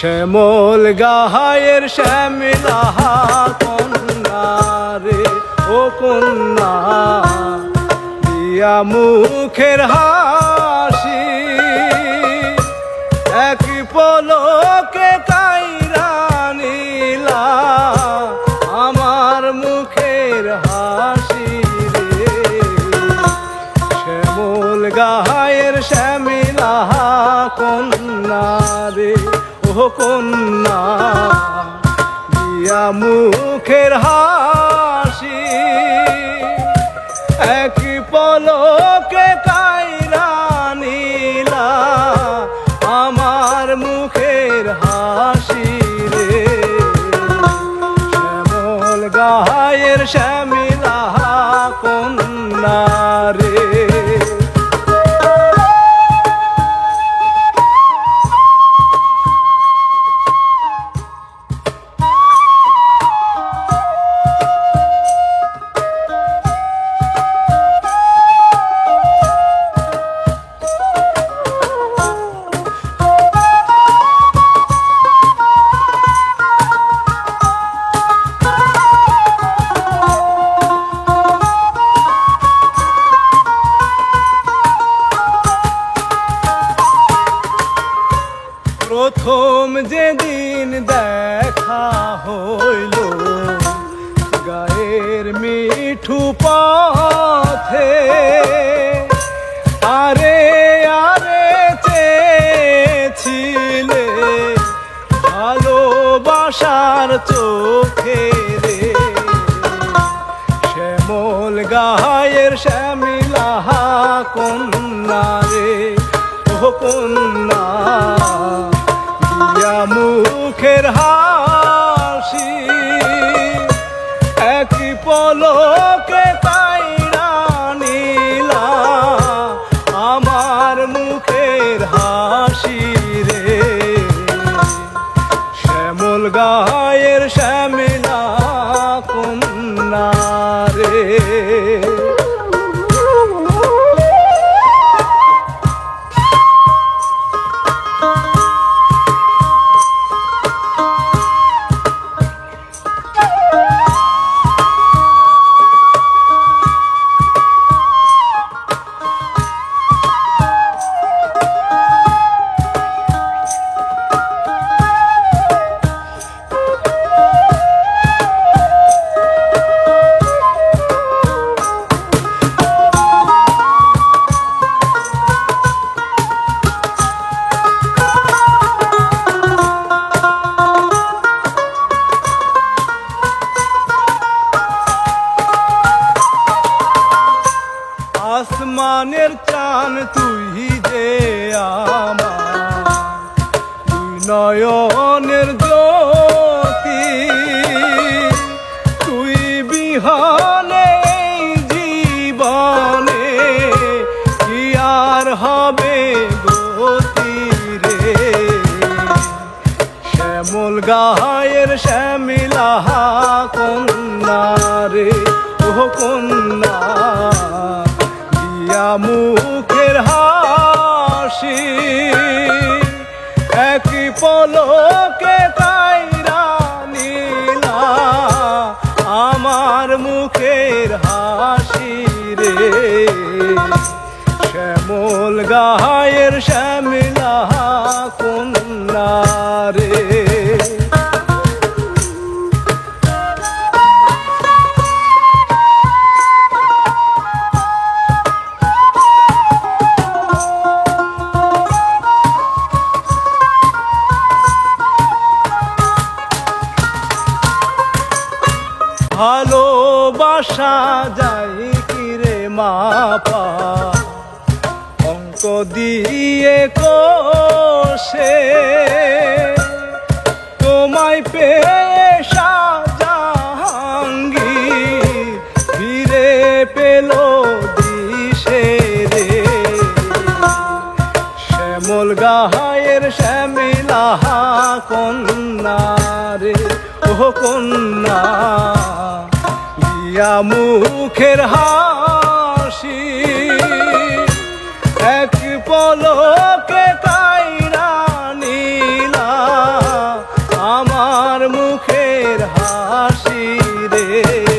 শ্যামল গাহায়ের শ্যামিলাহা কন্যা রে ও কন্যা, দিয়া মুখের হাসি। এক পলকে কাইরা আমার মুখের হাসি রে। শ্যামল গাহায়ের কন্যা, দিয়া মুখের হাসি, এক পলকে কাইরা নীলা, আমার মুখের হাসি রে। শ্যামল গায়ের শ্যামিলা কন্যা প্রথম যেদিন দেখা হইল, গায়ের মিঠু পথে। আরে আরে চেয়েছিলে ভালোবাসার চোখে রে। শ্যামল গায়ের শ্যামিলাহা কন্যা রে কন্যা। মুখের হাসি এক পলকে তাইরা নীলা আমার মুখের হাসি রে। শ্যামল গায়ের শ্যামিলা আসমানের চান তুই যে আমার। নয়নের জ্যোতি, তুই বিহানে জীবনে কি আর হবে গতি রে শ্যামল গায়ের শ্যামিলাহা কন্যা রে ও কন্যা দিয়া মুখের হাসি এক পলকে কাইরা নীলা আমার মুখের হাসি রে। শ্যামল গায়ের শ্যামিলা কন্যা রে। ভালোবাসা যাই কিরে মাপা? অঙ্ক দিয়ে কোষে। তোমায় পেয়ে সাজাঙ্গি ফিরে পেল দিশে রে। শ্যামল গাহায়ের শ্যামিলাহা কন্যা রে। ও কন্যা। দিয়া মুখের হাসি। এক পলকে তাই রানীলা আমার মুখের হাসি রে।